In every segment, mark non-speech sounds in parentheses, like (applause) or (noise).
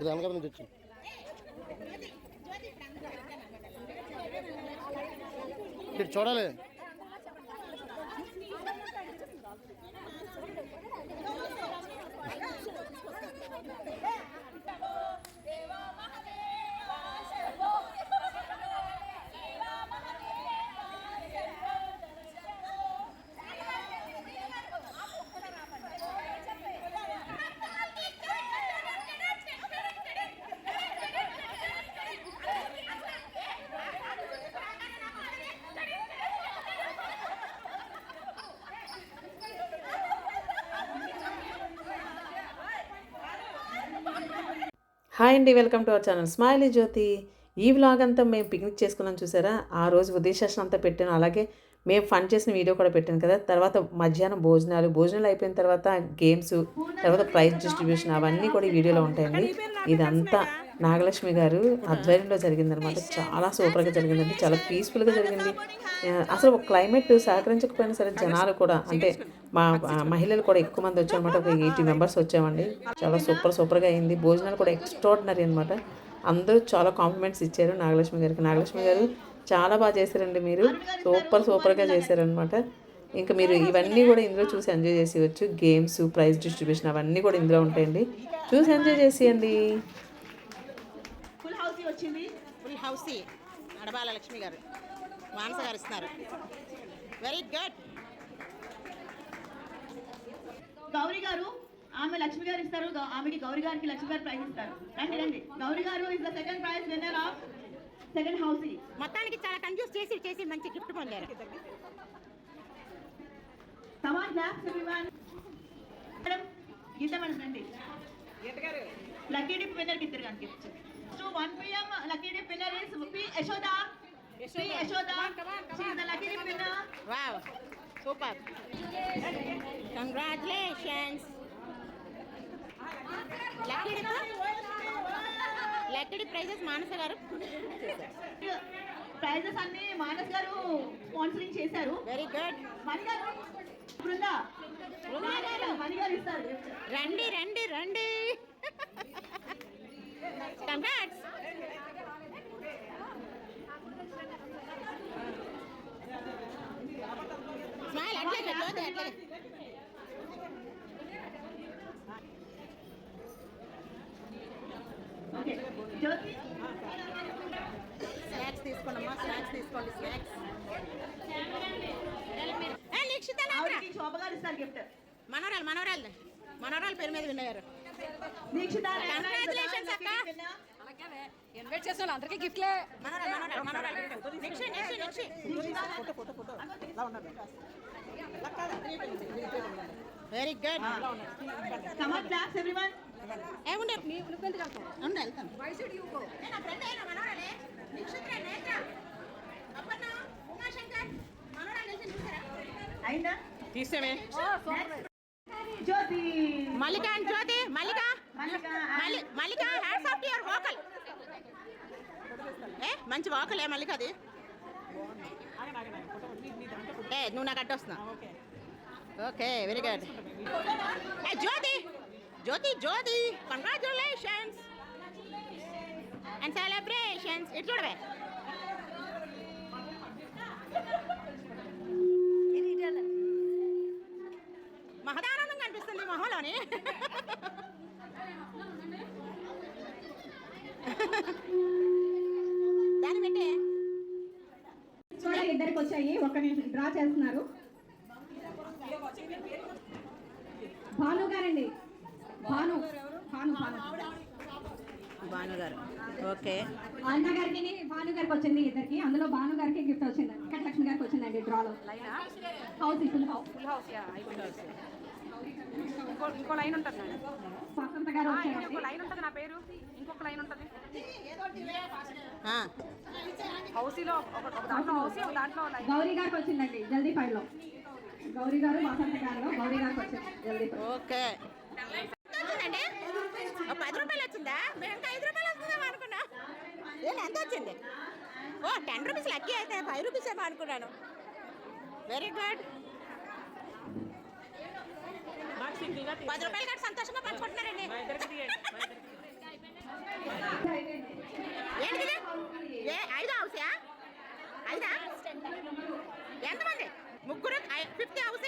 ఇది వెనకాల నుంచి వచ్చింది ఇటు చూడాలి. హాయ్ అండి welcome to our channel smiley Jyothi. ఈ వ్లాగ్ అంతా మేము పిక్నిక్ చేసుకున్నాం చూసారా? ఆ రోజు ఉదయశాసనం అంతా పెట్టాను. అలాగే మేము ఫన్ చేసిన వీడియో కూడా పెట్టాను కదా. తర్వాత మధ్యాహ్నం భోజనాలు భోజనాలు అయిపోయిన తర్వాత గేమ్స్ తర్వాత ప్రైజ్ డిస్ట్రిబ్యూషన్ అవన్నీ కూడా ఈ వీడియోలో ఉంటాయండి. ఇదంతా నాగలక్ష్మి గారు ఆధ్వర్యంలో జరిగిందనమాట చాలా సూపర్గా జరిగిందండి. చాలా పీస్ఫుల్గా జరిగింది. అసలు ఒక క్లైమేట్ సహకరించకపోయినా సరే జనాలు కూడా అంటే మా మహిళలు కూడా ఎక్కువ మంది వచ్చారనమాట ఒక ఎయిటీ మెంబర్స్ వచ్చామండి. చాలా సూపర్ సూపర్గా అయింది. భోజనాలు కూడా ఎక్స్ట్రాడినరీ అనమాట అందరూ చాలా కాంప్లిమెంట్స్ ఇచ్చారు నాగలక్ష్మి గారికి. నాగలక్ష్మి గారు చాలా బాగా చేశారండి మీరు. సూపర్ సూపర్గా చేశారనమాట ఇంకా మీరు ఇవన్నీ కూడా ఇందులో చూసి ఎంజాయ్ చేసేయచ్చు గేమ్స్ ప్రైజ్ డిస్ట్రిబ్యూషన్ అవన్నీ కూడా ఇందులో ఉంటాయండి. చూసి ఎంజాయ్ చేసేయండి. వచ్చింది? Full house. అడబాల లక్ష్మి గారు. మానస గారు ఇస్తున్నారు. వెరీ గుడ్ గౌరీ గారు ఆమె లక్ష్మి గారు ఇస్తారు. ఆమెకి గౌరీ గారికి లక్ష్మి గారు ప్రైజ్ ఇస్తారు. రండి రండి. Gowri garu is the second prize winner of second house మొత్తానికి చాలా కన్ఫ్యూజ్ చేసి చేసి మంచి గిఫ్ట్ పొందారు. ఎవ్రీవన్ మేడం గీత మేడం రండి. లక్కీ డిప్ విన్నర్ ఇద్దరు so 1 pm dip winner is P Yashoda P Yashoda she is the lucky dip winner wow super congratulations లక్కడి లక్కడి ప్రైజెస్ మానస గారు? ప్రైజెస్ అన్ని మానస్ గారు స్పాన్సరింగ్ చేశారు. వెరీ గుడ్ మణి గారు బృందా. మణి గారు ఇస్తారు. రండి రండి రండి. కంగ్రాట్స్ స్మైల్ అట్లే జ్యోతి అట్లే స్నాక్స్ తీసుకోండమ్మా స్నాక్స్ తీసుకోండి స్నాక్స్ మనోరాలు మనోరాలు మనోరాలు పేరు మీద విన్నారు దీక్షిత Congratulations, అక్క. ఇన్వైట్ చేసిన వాళ్ళందరికీ గిఫ్ట్లే. Very good Kamal class everyone ఏముండే నువ్వెందుకు వెళ్తావు ఉండు. వెళ్తాను. వై షుడ్ యూ గో నేను నా ఫ్రెండ్ అయినా మనోరాలే నిక్షిత్ర నేత్ర? అప్పన్న ఉమాశంకర్ తెలిసి చూసారా అయిందా? తీసేమే Jyothi. Mallika and Jyothi Mallika. Mallika. Malli Mallika hands off your vocal ఏ మంచి వోకలే మల్లిక అది ఏ నువ్వు నాకు అడ్డొస్తున్నావు okay very good A Jyothi Jyothi Jyothi congratulations and celebrations ఇటు చూడవే. కనిపిస్తుంది మొహంలోని దాన్ని పెట్టే కూడా ఇద్దరికి వచ్చాయి. ఒక నిమిషం డ్రా చేస్తున్నారు. భాను గారండి. భాను భాను భాను. భాను గారు ఓకే. అన్న గారికి భాను గారికి వచ్చింది ఇద్దరికి. అందులో భాను గారికి గిఫ్ట్ వచ్చింది. వెంకటలక్ష్మి గారికి వచ్చిందండి డ్రాలో house full house full house ఇంకో లైన్ ఉంటుంది వసంత గారు ఇంకో లైన్ ఉంటుంది నా పేరు. ఇంకొక లైన్ ఉంటుంది. హౌసీలో ఒక దాంట్లో హౌసీ ఒక దాంట్లో లైన్. గౌరీ గారికి వచ్చిందండి జల్దీ ఫైవ్లో గౌరీ గారు వసంత గారు గౌరీ గారికి వచ్చింది జల్దీ ఓకే వచ్చిందండి ఒక పది రూపాయలు వచ్చిందా మేము ఇంకా ఐదు రూపాయలు వస్తుందేమో అనుకున్నా. ఏం ఎంత వచ్చింది? ఓ టెన్ రూపీస్ లక్కీ అయితే ఫైవ్ రూపీస్ ఏమో అనుకున్నాను. వెరీ గుడ్ పది రూపాయలు కంటే సంతోషంగా పంచుకుంటున్నారండి. (laughs) ఏంటిది ఏ ఐదో హౌసా ఐదా? ఎంతమంది? ముగ్గురు? ఫిఫ్త్ హౌస్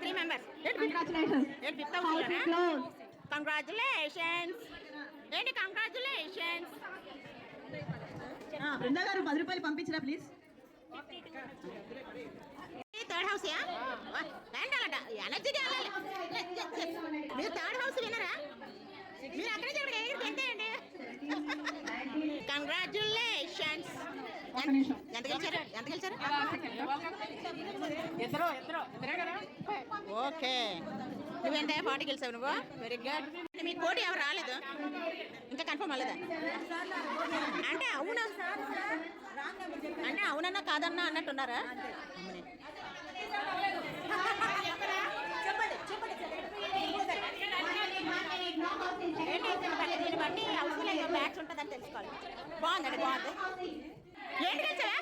త్రీ మెంబర్స్ ఏంటి కంగ్రాచులేషన్స్ ఏంటి ఫిఫ్త్ హౌస్ కంగ్రాచులేషన్స్ ఏంటి కంగ్రాచులేషన్స్ బృందా గారు పది రూపాయలు పంపించరా ప్లీజ్ థర్డ్ హౌస్ వెళ్ళాలంట ఎనర్జీగా వెళ్ళాలి. మీరు థర్డ్ హౌస్ వినరా మీరు అక్కడే చూడండి ఎంతేయండి కంగ్రాచులేషన్స్ ఎంత గెలిచారు? ఎంత గెలిచారు? ఓకే నువ్వెంత ఫార్టీ గెలిచావు నువ్వు? వెరీ గుడ్ మీ పోటీ ఎవరు రాలేదు? ఇంకా కన్ఫర్మ్ అవ్వలేదా? అంటే అవునా? అంటే అవునన్నా కాదన్నా అన్నట్టున్నారా? దీన్ని బట్టి దీన్ని మ్యాచ్ బ్యాచ్ ఉంటుందని తెలుసుకోవాలి. బాగుందండి బాగుంది. ఏం గెలిచావే?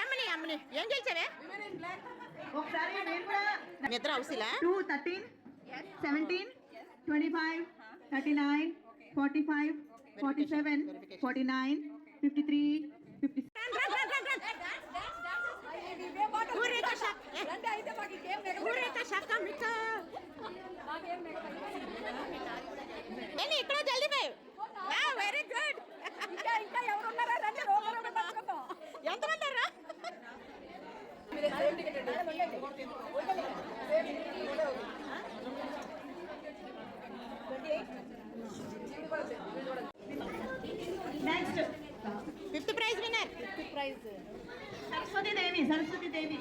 అమ్మని అమ్మని ఏం గెలిచావే? ఒకసారి మీరు కూడా మీ ఇద్దరు హౌసీలా two thirteen seventeen twenty five thirty nine forty five forty seven forty nine fifty three fifty ఊరేక షక్ ఊరేక షక్క మిక్క నేను ఇక్కడ జల్దీ పోయి. వెరీ గుడ్ ఇంకా ఇంకా ఎవరు ఉన్నారా రండి ఎంతమంది ఉన్నారా next fifth prize winner. Saraswathi Devi Saraswathi Devi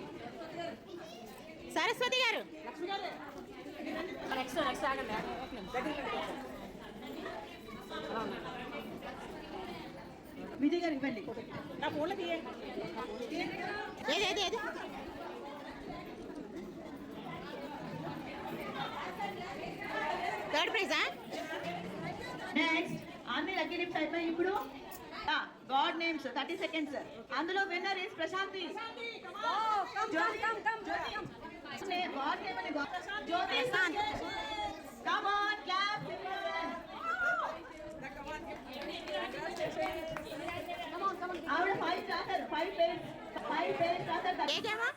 Saraswathi garu next next ఆగండి విజయ్ గారు ఇవ్వండి నా ఫోన్లో తీయండి ఏది ఏది ఏది థర్డ్ ప్రైజా నెక్స్ట్ అన్ని లక్కీ లిప్స్ అయిపోయి ఇప్పుడు గాడ్ నేమ్స్ థర్టీ సెకండ్స్ అందులో winner is Prashanthi god name అని జ్యోతి కమ్ ఆన్ క్లాప్ ఆవిడ ఫైవ్ రాశారు ఫైవ్ పేర్స్ ఫైవ్ పేర్స్ రాశారు ఏ గేమా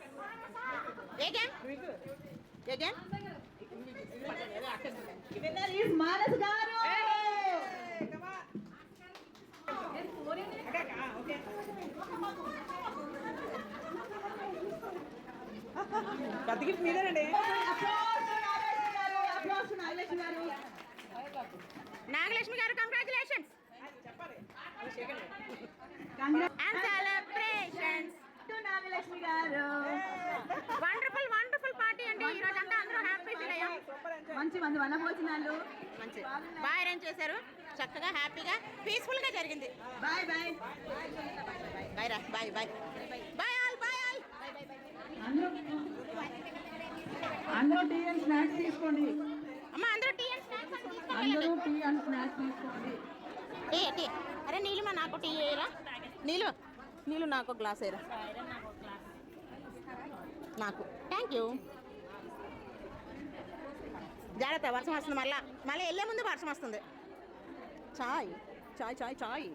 ఏ game A game winner is Manas garu పెద్ద గిఫ్ట్ మీదేనండి అప్లాస్ నాగేశ్వరి గారు నాగలక్ష్మి గారు కంగ్రాచులేషన్స్ నాగలక్ష్మి గారు. వండర్ఫుల్ వండర్ఫుల్ పార్టీ అండి. ఈ రోజు అంతా అందరూ హ్యాపీ ఫీల్ అయ్యాం. మంచి మంది వన భోజనాలు. మంచి. బాగా అరేంజ్ చేశారు. చక్కగా హ్యాపీగా పీస్ఫుల్గా జరిగింది. బాయ్ బాయ్ బాయ్ రా bye bye bye all bye all అందరూ టీ అండ్ స్నాక్స్ తీసుకోండి అమ్మ అందరూ టీ అండ్ స్నాక్స్ అందరూ టీ అండ్ స్నాక్స్ తీసుకోండి. Tea tea. అరే నీలిమా నాకు టీ వేయరా? నీలు నీళ్ళు నాకు ఒక గ్లాస్ వేయరా? నాకు. థ్యాంక్ యూ జాగ్రత్త వర్షం వస్తుంది మళ్ళా. మళ్ళీ వెళ్ళే ముందు వర్షం వస్తుంది. చాయ్ చాయ్ చాయ్ చాయ్?